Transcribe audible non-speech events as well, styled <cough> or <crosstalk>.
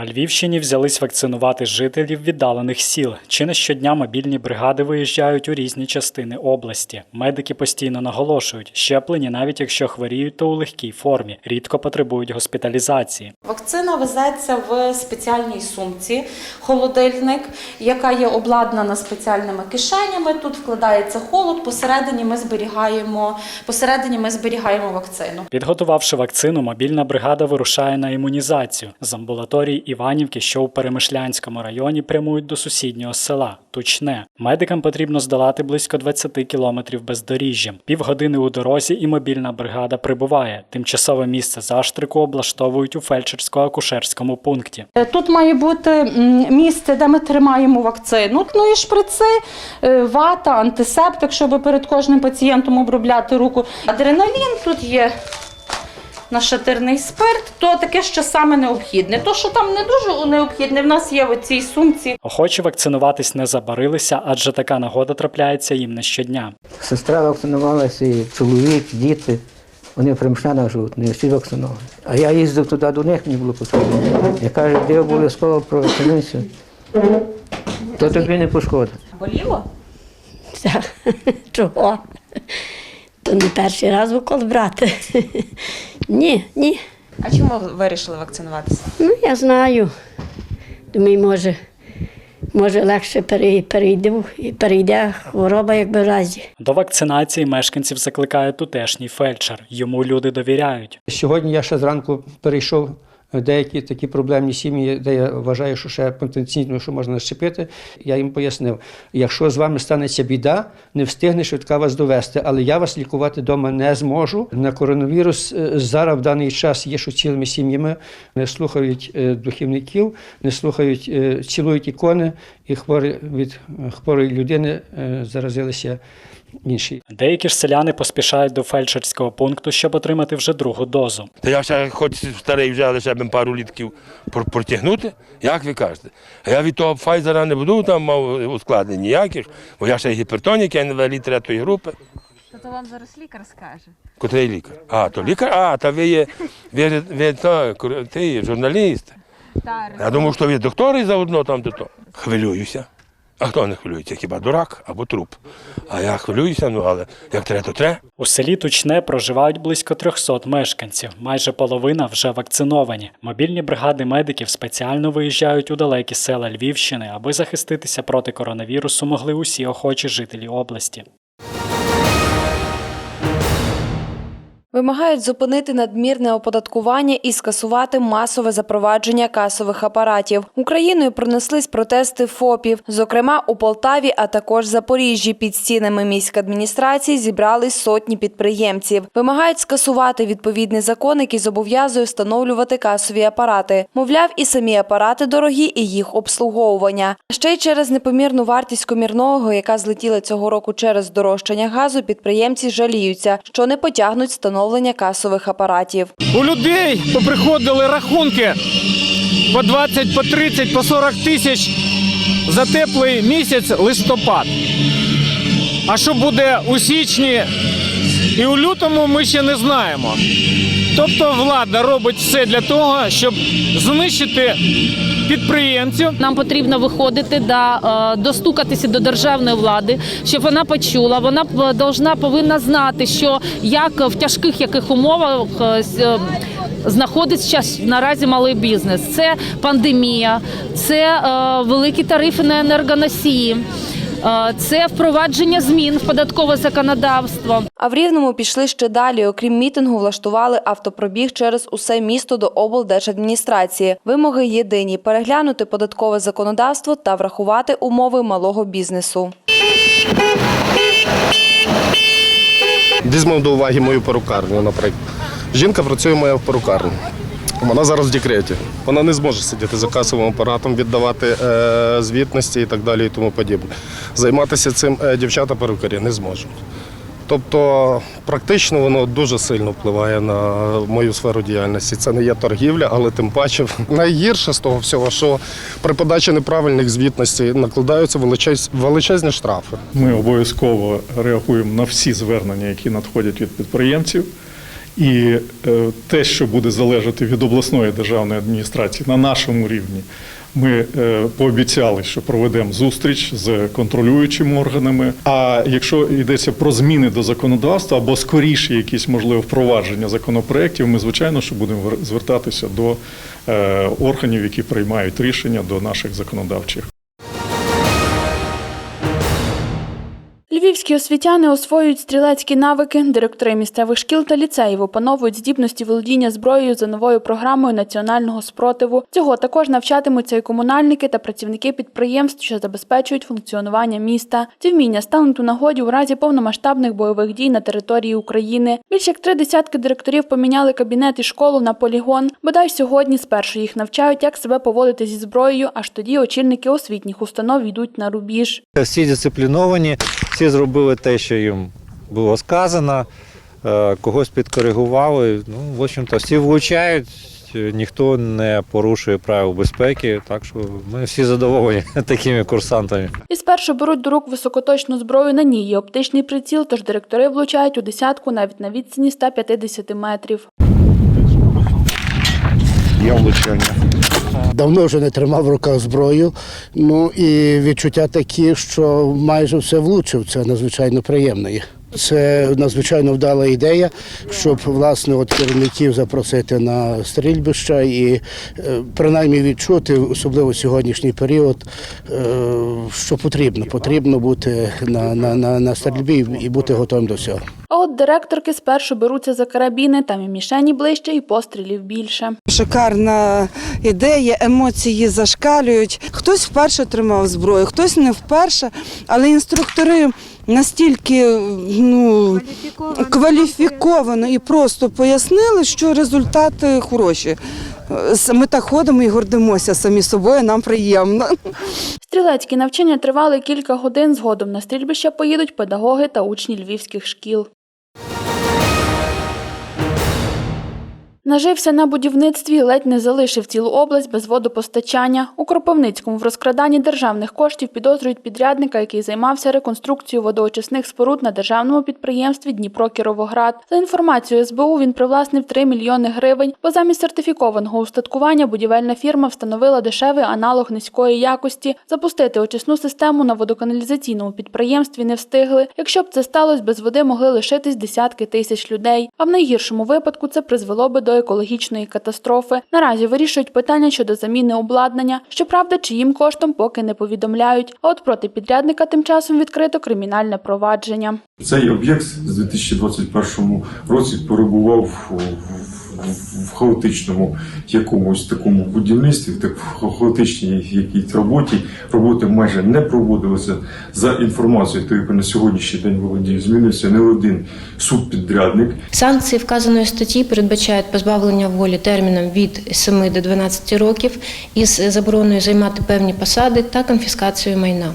На Львівщині взялись вакцинувати жителів віддалених сіл. Чи не щодня мобільні бригади виїжджають у різні частини області. Медики постійно наголошують, щеплені, навіть якщо хворіють, то у легкій формі, рідко потребують госпіталізації. Вакцина везеться в спеціальній сумці, холодильник, яка є обладнана спеціальними кишенями. Тут вкладається холод. Посередині ми зберігаємо, посередині ми зберігаємо вакцину. Підготувавши вакцину, мобільна бригада вирушає на імунізацію. З амбулаторії Іванівки, що у Перемишлянському районі, прямують до сусіднього села Тучне. Медикам потрібно здолати близько 20 кілометрів бездоріжжям. Півгодини у дорозі і мобільна бригада прибуває. Тимчасове місце заштрику облаштовують у фельдшерсько-акушерському пункті. Е, Тут має бути місце, де ми тримаємо вакцину. Ну і шприци, е, вата, антисептик, щоб перед кожним пацієнтом обробляти руку. Адреналін тут є. Нашатирний спирт, то таке, що саме необхідне. То, що там не дуже необхідне, в нас є в цій сумці. Охочі вакцинуватись не забарилися, адже така нагода трапляється їм не щодня. Сестра вакцинувалася, і чоловік, діти. Вони в Примшлянах живуть, вони всі вакциновані. А я їздив туди до них, мені було потрібно. Я кажу, ти обов'язково провакцинуйся. То тобі не пошкодить. Боліло? Так. <laughs> Чого? То не перший раз укол брати. Ні, ні. А чому ви вирішили вакцинуватися? Ну, я знаю. Думаю, може, може легше перейду, перейде, перейде хвороба, якби разі. До вакцинації мешканців закликає тутешній фельдшер. Йому люди довіряють. Сьогодні я ще зранку перейшов деякі такі проблемні сім'ї, де я вважаю, що ще потенційно, що можна щепити. Я їм пояснив: якщо з вами станеться біда, не встигне швидка вас довести, але я вас лікувати вдома не зможу. На коронавірус е, зараз в даний час є, що цілими сім'ями не слухають е, духівників, не слухають, е, цілують ікони, і хворі від хворої людини заразилися інші. Деякі ж селяни поспішають до фельдшерського пункту, щоб отримати вже другу дозу. Та я ще хоч старий вже, б пару літків протягнути, як ви кажете. А я від того Пфайзера не буду там мав ускладнень ніяких, бо я ще гіпертонік, я інвалід третьої групи. То вам зараз лікар скаже. Котрий лікар? А, то лікар? А, та ви є, ви, ви то, ти є журналіст. Я думав, що ви доктори заодно там до того. Хвилююся. А хто не хвилюється? Хіба дурак або труп? А я хвилююся, ну але як треба, то треба. У селі Тучне проживають близько 300 мешканців. Майже половина вже вакциновані. Мобільні бригади медиків спеціально виїжджають у далекі села Львівщини, аби захиститися проти коронавірусу могли усі охочі жителі області. Вимагають зупинити надмірне оподаткування і скасувати масове запровадження касових апаратів. Україною пронеслись протести ФОПів. Зокрема, у Полтаві, а також Запоріжжі під стінами міськадміністрації зібрались сотні підприємців. Вимагають скасувати відповідний закон, який зобов'язує встановлювати касові апарати. Мовляв, і самі апарати дорогі, і їх обслуговування. Ще й через непомірну вартість комірного, яка злетіла цього року через здорожчання газу, підприємці жаліються, що не потягнуть встановлення касових апаратів. У людей поприходили рахунки по 20, по 30, по 40 тисяч за теплий місяць листопад. А що буде у січні і у лютому, ми ще не знаємо. Тобто влада робить все для того, щоб знищити підприємців. Нам потрібно виходити да, е, достукатися до державної влади, щоб вона почула. Вона должна повинна знати, що як в тяжких яких умовах е, е, знаходиться наразі малий бізнес. Це пандемія, це великі тарифи на енергоносії. Це впровадження змін в податкове законодавство. А в Рівному пішли ще далі. Окрім мітингу, влаштували автопробіг через усе місто до облдержадміністрації. Вимоги єдині – переглянути податкове законодавство та врахувати умови малого бізнесу. Візьмемо до уваги мою перукарню, наприклад. Жінка працює моя в перукарні. Вона зараз в декреті. Вона не зможе сидіти за касовим апаратом, віддавати е, звітності і так далі, і тому подібне. Займатися цим е, дівчата перукарі не зможуть. Тобто, практично воно дуже сильно впливає на мою сферу діяльності. Це не є торгівля, але тим паче <laughs> найгірше з того всього, що при подачі неправильних звітностей накладаються величез- величезні штрафи. Ми обов'язково реагуємо на всі звернення, які надходять від підприємців. І е, те, що буде залежати від обласної державної адміністрації на нашому рівні, ми е, пообіцяли, що проведемо зустріч з контролюючими органами. А якщо йдеться про зміни до законодавства або скоріше якісь можливо впровадження законопроєктів, ми звичайно що будемо вер- звертатися до е, органів, які приймають рішення до наших законодавчих. Львівські освітяни освоюють стрілецькі навики, директори місцевих шкіл та ліцеїв опановують здібності володіння зброєю за новою програмою національного спротиву. Цього також навчатимуться і комунальники та працівники підприємств, що забезпечують функціонування міста. Ці вміння стануть у нагоді у разі повномасштабних бойових дій на території України. Більш як три десятки директорів поміняли кабінет і школу на полігон. Бодай сьогодні спершу їх навчають, як себе поводити зі зброєю, аж тоді очільники освітніх установ йдуть на рубіж. Всі дисципліновані, всі зробили те, що їм було сказано, е, когось підкоригували. Ну, в общем-то, всі влучають, ніхто не порушує правил безпеки, так що ми всі задоволені <laughs> такими курсантами. І спершу беруть до рук високоточну зброю. На ній є оптичний приціл, тож директори влучають у десятку навіть на відстані 150 метрів. Є влучання. Давно вже не тримав в руках зброю. Ну і відчуття такі, що майже все влучив. Це надзвичайно приємно. Це надзвичайно вдала ідея, щоб власне от керівників запросити на стрільбища і е, принаймні відчути, особливо сьогоднішній період, е, що потрібно. Потрібно бути на, на, на, на стрільбі і бути готовим до всього. А от директорки спершу беруться за карабіни, там і мішені ближче, і пострілів більше. Шикарна ідея, емоції зашкалюють. Хтось вперше тримав зброю, хтось не вперше, але інструктори настільки ну, кваліфіковано і просто пояснили, що результати хороші. Ми так ходимо і гордимося самі собою, нам приємно. Стрілецькі навчання тривали кілька годин. Згодом на стрільбище поїдуть педагоги та учні львівських шкіл. Нажився на будівництві, ледь не залишив цілу область без водопостачання. У Кропивницькому в розкраданні державних коштів підозрюють підрядника, який займався реконструкцією водоочисних споруд на державному підприємстві Дніпро-Кіровоград. За інформацією СБУ, він привласнив 3 мільйони гривень, бо замість сертифікованого устаткування будівельна фірма встановила дешевий аналог низької якості. Запустити очисну систему на водоканалізаційному підприємстві не встигли. Якщо б це сталося, без води могли лишитись десятки тисяч людей. А в найгіршому випадку це призвело би до екологічної катастрофи. Наразі вирішують питання щодо заміни обладнання. Щоправда, чиїм коштом поки не повідомляють. А от проти підрядника тим часом відкрито кримінальне провадження. Цей об'єкт з 2021 році перебував в, в, хаотичному якомусь такому будівництві, так в хаотичній якійсь роботі. Роботи майже не проводилися. За інформацією, то яку на сьогоднішній день володію, змінився не один субпідрядник. Санкції вказаної статті передбачають позбавлення волі терміном від 7 до 12 років із забороною займати певні посади та конфіскацію майна.